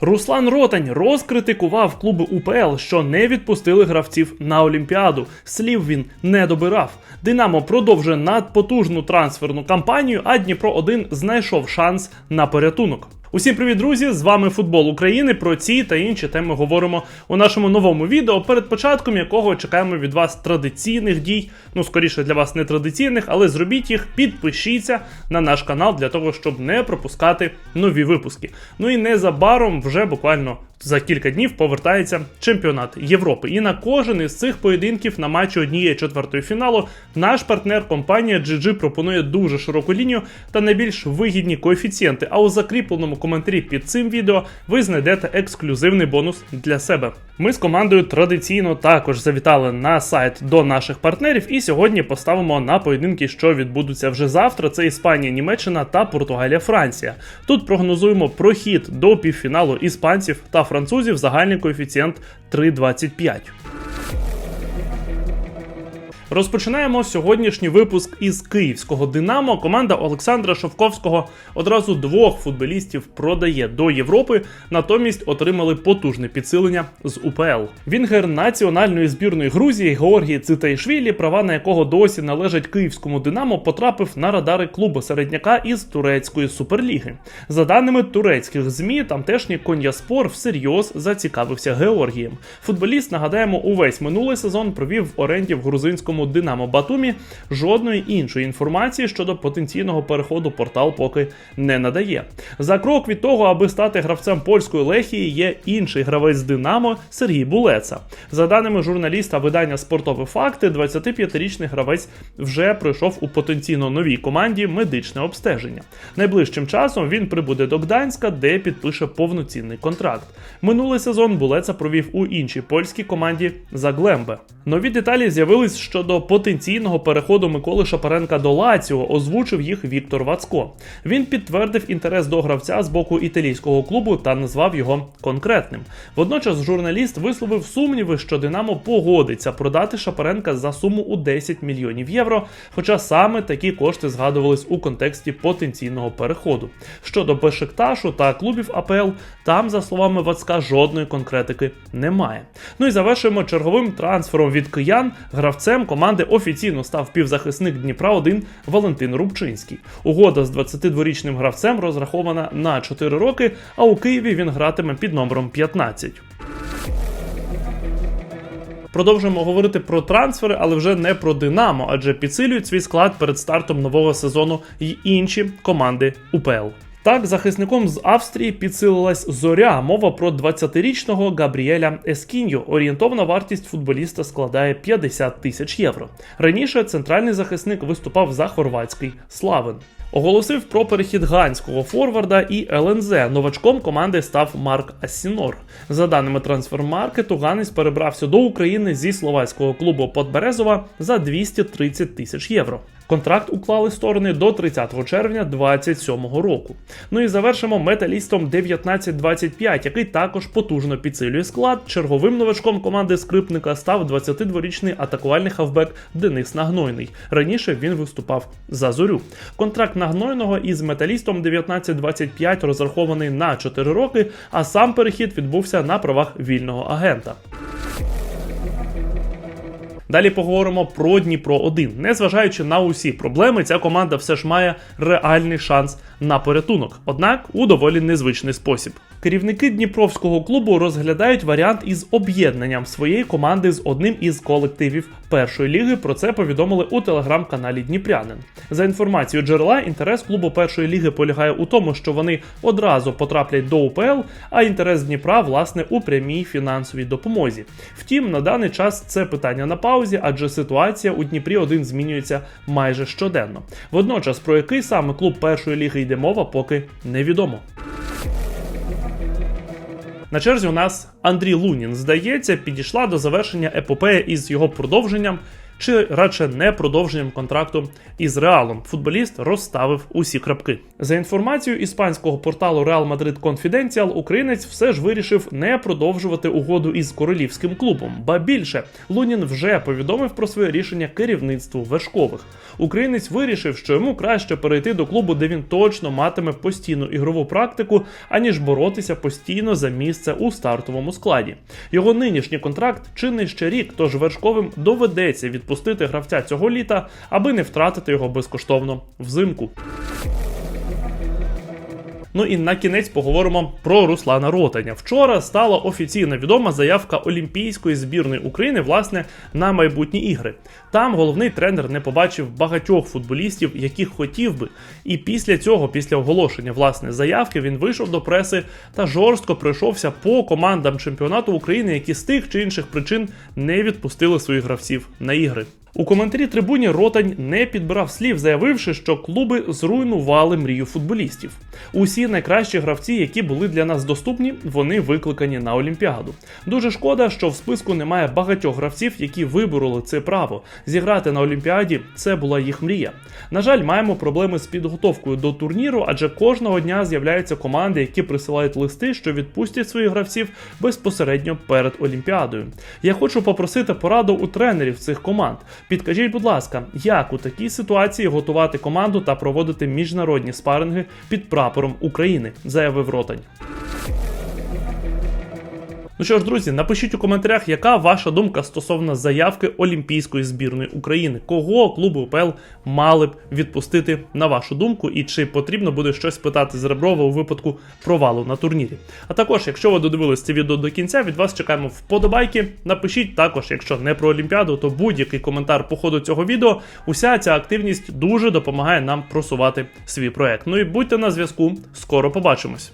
Руслан Ротань розкритикував клуби УПЛ, що не відпустили гравців на Олімпіаду. Слів він не добирав. Динамо продовжує надпотужну трансферну кампанію, а Дніпро 1 знайшов шанс на порятунок. Усім привіт, друзі! З вами Футбол України. Про ці та інші теми говоримо у нашому новому відео, перед початком якого чекаємо від вас традиційних дій. Ну, скоріше для вас не традиційних, але зробіть їх, підпишіться на наш канал для того, щоб не пропускати нові випуски. Ну і незабаром, вже буквально за кілька днів, повертається чемпіонат Європи. І на кожен із цих поєдинків на матчі однієї четвертої фіналу наш партнер компанія GG пропонує дуже широку лінію та найбільш вигідні коефіцієнти. А у закріпленому коментарі під цим відео ви знайдете ексклюзивний бонус для себе. Ми з командою традиційно також завітали на сайт до наших партнерів, і сьогодні поставимо на поєдинки, що відбудуться вже завтра. Це Іспанія, Німеччина та Португалія, Франція. Тут прогнозуємо прохід до півфіналу іспанців та французів. Загальний коефіцієнт 3,25. Розпочинаємо сьогоднішній випуск із київського Динамо. Команда Олександра Шовковського одразу двох футболістів продає до Європи, натомість отримали потужне підсилення з УПЛ. Вінгер національної збірної Грузії Георгій Цитайшвілі, права на якого досі належать київському Динамо, потрапив на радари клубу середняка із турецької суперліги. За даними турецьких змі, тамтешній Кон'яспор всерйоз зацікавився Георгієм. Футболіст, нагадаємо, увесь минулий сезон провів в оренді в грузинському Динамо Батумі. Жодної іншої інформації щодо потенційного переходу портал поки не надає. За крок від того, аби стати гравцем польської лехії, є інший гравець Динамо Сергій Булеца. За даними журналіста видання Спортові факти, 25-річний гравець вже пройшов у потенційно новій команді медичне обстеження. Найближчим часом він прибуде до Гданська, де підпише повноцінний контракт. Минулий сезон Булеца провів у іншій польській команді Заглембе. Нові деталі з'явились щодо потенційного переходу Миколи Шапаренка до Лаціо, озвучив їх Віктор Вацко. Він підтвердив інтерес до гравця з боку італійського клубу та назвав його конкретним. Водночас журналіст висловив сумніви, що Динамо погодиться продати Шапаренка за суму у 10 мільйонів євро. Хоча саме такі кошти згадувались у контексті потенційного переходу. Щодо Бешикташу та клубів АПЛ, там, за словами Вацка, жодної конкретики немає. Ну і завершуємо черговим трансфером від киян. Гравцем команди офіційно став півзахисник Дніпра 1 Валентин Рубчинський. Угода з 22-річним гравцем розрахована на 4 роки, а у Києві він гратиме під номером 15. Продовжуємо говорити про трансфери, але вже не про Динамо, адже підсилюють свій склад перед стартом нового сезону й інші команди УПЛ. Так, захисником з Австрії підсилилась зоря. Мова про 20-річного Габріеля Ескіньо. Орієнтовна вартість футболіста складає 50 тисяч євро. Раніше центральний захисник виступав за хорватський Славен. Оголосив про перехід ганського форварда і ЛНЗ. Новачком команди став Марк Ассінор. За даними трансфермаркету, Ганець перебрався до України зі словацького клубу Подберезова за 230 тисяч євро. Контракт уклали сторони до 30 червня 2027 року. Ну і завершимо металістом 1925, який також потужно підсилює склад. Черговим новачком команди скрипника став 22-річний атакувальний хавбек Денис Нагнойний. Раніше він виступав за зорю. Контракт Нагнойного із металістом 1925 розрахований на 4 роки, а сам перехід відбувся на правах вільного агента. Далі поговоримо про Дніпро 1 Незважаючи на усі проблеми, ця команда все ж має реальний шанс на порятунок, однак у доволі незвичний спосіб. Керівники Дніпровського клубу розглядають варіант із об'єднанням своєї команди з одним із колективів першої ліги. Про це повідомили у телеграм-каналі Дніпрянин. За інформацією джерела, інтерес клубу першої ліги полягає у тому, що вони одразу потраплять до УПЛ, а інтерес Дніпра власне у прямій фінансовій допомозі. Втім, на даний час це питання на паузі, адже ситуація у Дніпрі 1 змінюється майже щоденно. Водночас, про який саме клуб першої ліги йде мова, поки невідомо. На черзі у нас Андрій Лунін. Здається, підійшла до завершення епопеї із його продовженням. Чи радше не продовженням контракту із Реалом. Футболіст розставив усі крапки. За інформацією іспанського порталу Real Madrid Confidential, українець все ж вирішив не продовжувати угоду із королівським клубом. Ба більше Лунін вже повідомив про своє рішення керівництву вершкових. Українець вирішив, що йому краще перейти до клубу, де він точно матиме постійну ігрову практику, аніж боротися постійно за місце у стартовому складі. Його нинішній контракт чинний ще рік, тож вершковим доведеться відпустити гравця цього літа, аби не втратити його безкоштовно взимку. Ну і на кінець поговоримо про Руслана Ротаня. Вчора стала офіційно відома заявка Олімпійської збірної України власне на майбутні ігри. Там головний тренер не побачив багатьох футболістів, яких хотів би. І після цього, після оголошення власне заявки, він вийшов до преси та жорстко пройшовся по командам чемпіонату України, які з тих чи інших причин не відпустили своїх гравців на ігри. У коментарі трибуні Ротань не підбирав слів, заявивши, що клуби зруйнували мрію футболістів. Усі найкращі гравці, які були для нас доступні, вони викликані на Олімпіаду. Дуже шкода, що в списку немає багатьох гравців, які вибороли це право. Зіграти на Олімпіаді це була їх мрія. На жаль, маємо проблеми з підготовкою до турніру, адже кожного дня з'являються команди, які присилають листи, що відпустять своїх гравців безпосередньо перед Олімпіадою. Я хочу попросити пораду у тренерів цих команд. Підкажіть, будь ласка, як у такій ситуації готувати команду та проводити міжнародні спаринги під прапором України, заявив Ротань. Ну що ж, друзі, напишіть у коментарях, яка ваша думка стосовно заявки Олімпійської збірної України, кого клуби УПЛ мали б відпустити на вашу думку, і чи потрібно буде щось питати з Реброва у випадку провалу на турнірі. А також, якщо ви додивились це відео до кінця, від вас чекаємо вподобайки. Напишіть також, якщо не про Олімпіаду, то будь-який коментар по ходу цього відео. Уся ця активність дуже допомагає нам просувати свій проект. Ну і будьте на зв'язку, скоро побачимось.